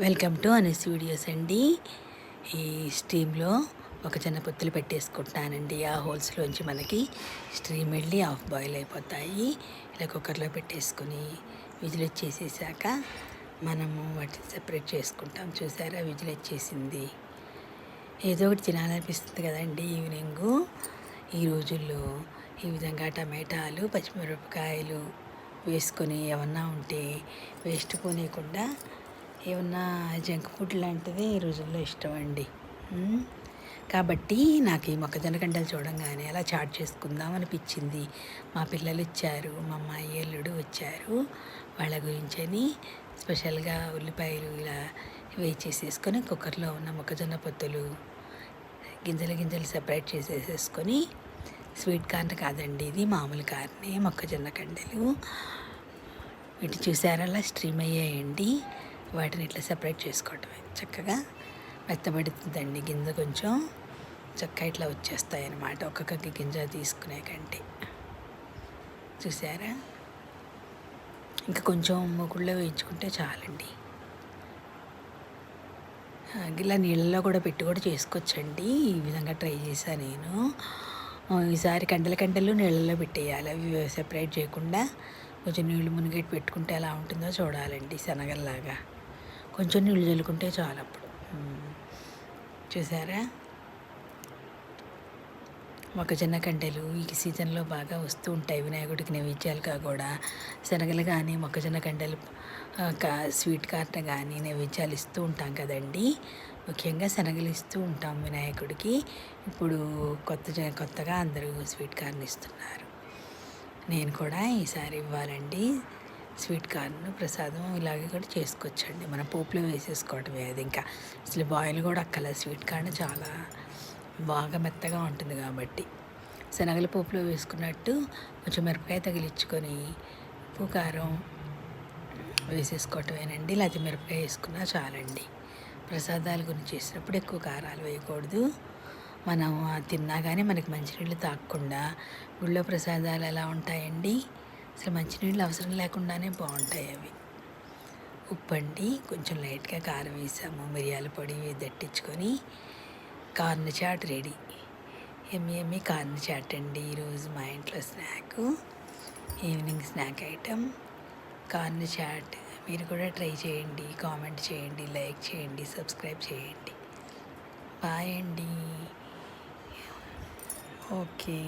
Welcome to అనేస్ videos అండి. ఈ స్ట్రీమ్లో ఒక చిన్న పొత్తులు పెట్టేసుకుంటానండి. ఆ హోల్స్లోంచి మనకి స్ట్రీమ్ వెళ్ళి హాఫ్ బాయిల్ అయిపోతాయి. ఇలా కుక్కర్లో పెట్టేసుకుని విజిల్ వచ్చేసేసాక మనము వాటిని సెపరేట్ చేసుకుంటాం. చూసారా? విజిల్ వచ్చేసింది. ఏదో ఒకటి తినాలనిపిస్తుంది కదండి ఈవినింగు. ఈ రోజుల్లో ఈ విధంగా టమాటాలు పచ్చిమిరపకాయలు వేసుకొని ఏమన్నా ఉంటే వేస్ట్ పోనీయకుండా ఏమన్నా జంక్ ఫుడ్ లాంటిది ఈ రోజుల్లో ఇష్టం అండి కాబట్టి నాకు ఈ మొక్కజొన్న గంటలు చూడంగానే అలా చాట్ చేసుకుందాం అనిపించింది. మా పిల్లలు ఇచ్చారు మా అమ్మాయి అల్లుడు వచ్చారు. వాళ్ళ గురించని స్పెషల్గా ఉల్లిపాయలు ఇలా వేచేసేసుకొని కుక్కర్లో ఉన్న మొక్కజొన్న పొత్తులు గింజలు గింజలు సెపరేట్ చేసేసేసుకొని స్వీట్ కార్న్ కాదండి ఇది మామూలు కార్నే మొక్కజొన్న కండలు వీటి చూసారలా స్ట్రీమ్ అయ్యాయండి. వాటిని ఇట్లా సెపరేట్ చేసుకోవటమే. చక్కగా మెత్తబడుతుందండి గింజ కొంచెం. చక్కగా ఇట్లా వచ్చేస్తాయి అన్నమాట ఒక్కొక్క గింజ తీసుకునే కంటే. చూసారా? ఇంకా కొంచెం మొగుళ్ళో వేయించుకుంటే చాలండి. ఇలా నీళ్ళలో కూడా పెట్టి కూడా చేసుకోవచ్చండి. ఈ విధంగా ట్రై చేశాను నేను. ఈసారి కండల కండలు నీళ్ళలో పెట్టేయాలి. అవి సెపరేట్ చేయకుండా కొంచెం నీళ్ళు మునిగేటి పెట్టుకుంటే ఎలా ఉంటుందో చూడాలండి శనగల్లాగా. కొంచెం నీళ్ళు చల్లుకుంటే చాలు అప్పుడు. చూసారా? మొక్కజొన్న కండెలు ఈ సీజన్లో బాగా వస్తూ ఉంటాయి. వినాయకుడికి నైవేద్యాలుగా కూడా శనగలు కానీ మొక్కజొన్న కండెలు కా స్వీట్ కార్న్ కానీ నైవేద్యాలు ఇస్తూ ఉంటాం కదండి. ముఖ్యంగా శనగలు ఇస్తూ ఉంటాం వినాయకుడికి. ఇప్పుడు కొత్త జ- కొత్తగా అందరూ స్వీట్ కార్న్ ఇస్తున్నారు. నేను కూడా ఈసారి ఇవ్వాలండి. స్వీట్ కార్న్ ప్రసాదం ఇలాగే కూడా చేసుకోవచ్చండి మన పోపులో వేసేసుకోవటమే అది ఇంకా. అసలు బాయిల్ కూడా అక్కల స్వీట్ కార్న్ చాలా బాగా మెత్తగా ఉంటుంది కాబట్టి. శనగల పోపులో వేసుకున్నట్టు కొంచెం మిరపకాయ తగిలించుకొని ఉప్పు కారం వేసేసుకోవటమేనండి. లేకపోతే మిరపకాయ వేసుకున్నా చాలండి. ప్రసాదాల గురించి చేసినప్పుడు ఎక్కువ కారాలు వేయకూడదు. మనం తిన్నా కానీ మనకి మంచినీళ్ళు తాగకుండా గుళ్ళో ప్రసాదాలు ఎలా ఉంటాయండి? అసలు మంచినీళ్ళు అవసరం లేకుండానే బాగుంటాయి అవి. ఉప్పు అండి కొంచెం లైట్గా కారం వేసాము మిరియాల పొడి దట్టించుకొని కార్న్ చాట్ రెడీ. ఎమ్మి ఎమ్మి కార్న్ చాట్ అండి ఈరోజు మా ఇంట్లో snack evening snack item. Corn chaat మీరు కూడా ట్రై చేయండి కామెంట్ చేయండి లైక్ చేయండి సబ్స్క్రైబ్ చేయండి. బాయ్ అండి. ఓకే.